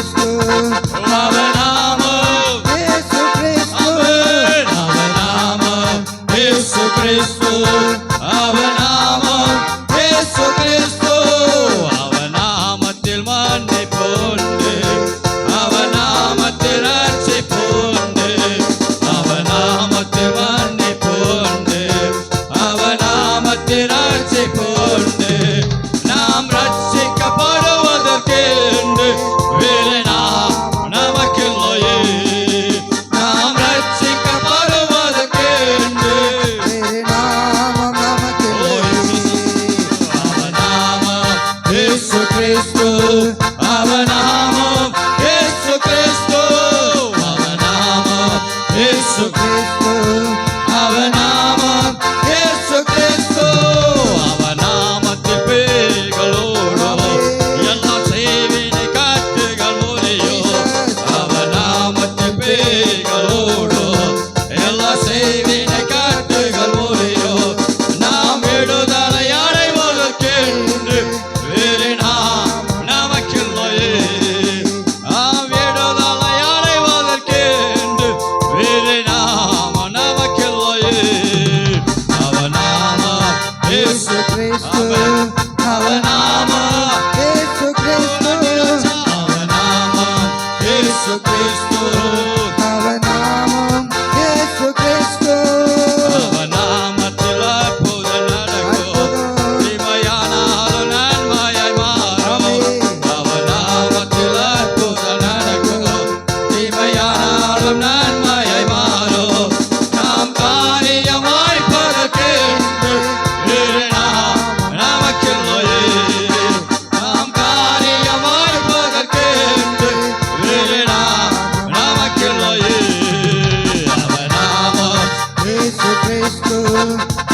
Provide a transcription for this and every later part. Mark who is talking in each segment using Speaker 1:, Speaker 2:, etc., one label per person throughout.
Speaker 1: Krishna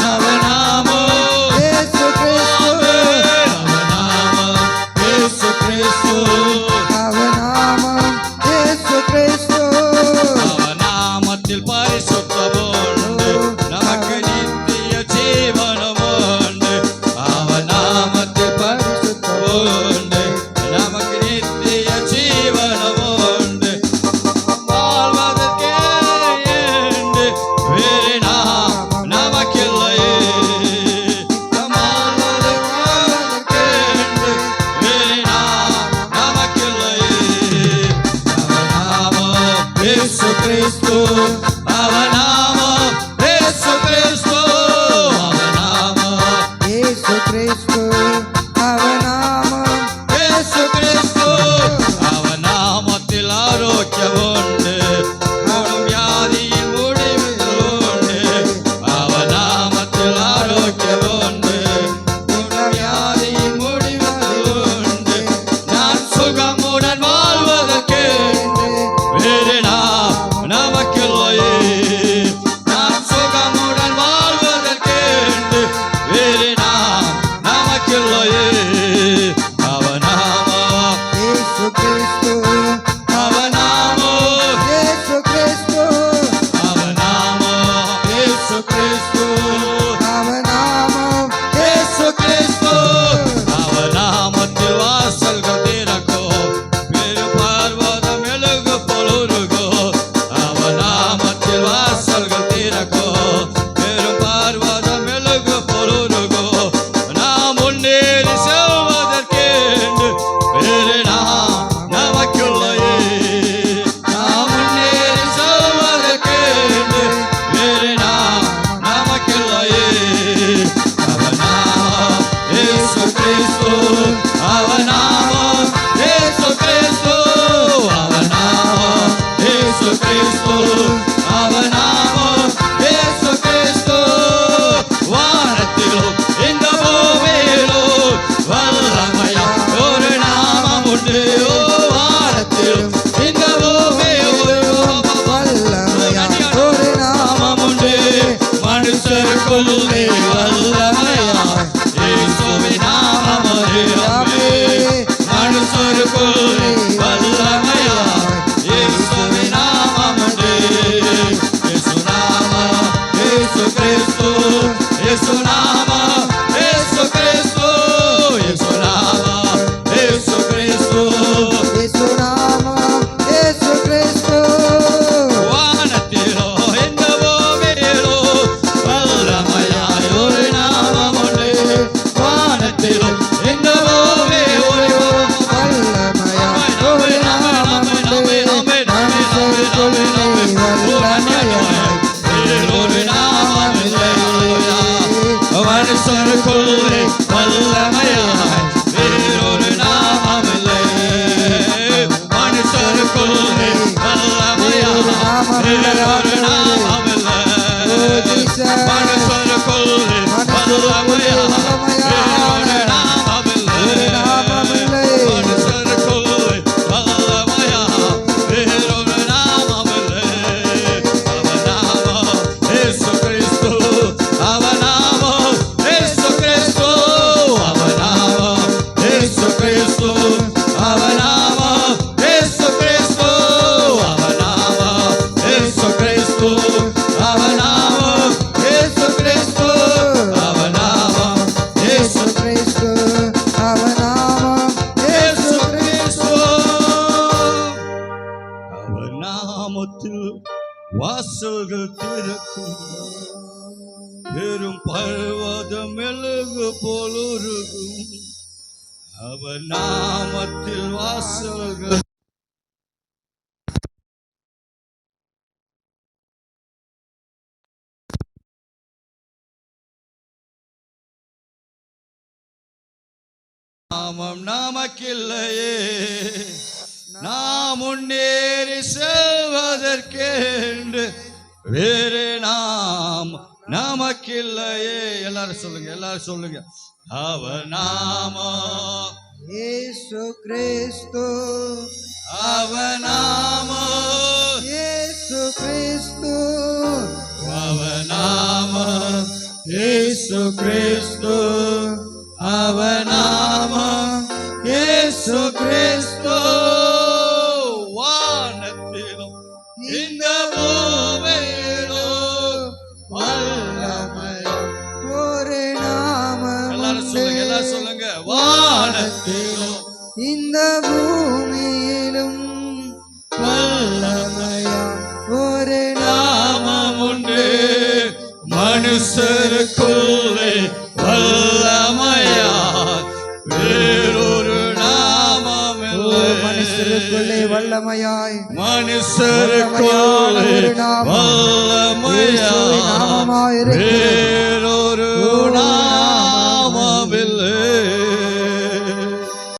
Speaker 1: அவநாமம் whisper, I will not. Naya பெரும் பர்வதம் மெழுகு போலுருகும் அவர் நாமத்தில் வாசல்கள். நாமம் நமக்கில்லையே. நாம் முன்னேறி செல்வதற்கென்று வேறு நாம் நமக்கில்லையே. எல்லாரும் சொல்லுங்க எல்லாரும் சொல்லுங்க. அவர் நாமம்
Speaker 2: இயேசு கிறிஸ்து.
Speaker 1: அவர் நாமம்
Speaker 2: இயேசு கிறிஸ்து.
Speaker 1: அவர் இயேசு கிறிஸ்து. அவர் சொல்லுங்க வானத்திலும்
Speaker 2: இந்த பூமியிலும் வல்லமையா ஒரு
Speaker 1: நாமம் உண்டு. மனுஷருக்குள்ளே வல்லமையா வேறொரு நாமம்
Speaker 2: மனுஷருக்குள்ளே வல்லமையாய்.
Speaker 1: மனுஷருக்குள்ளே வல்லமையா
Speaker 2: இயேசுவின் நாமமாய் இருக்கிறது.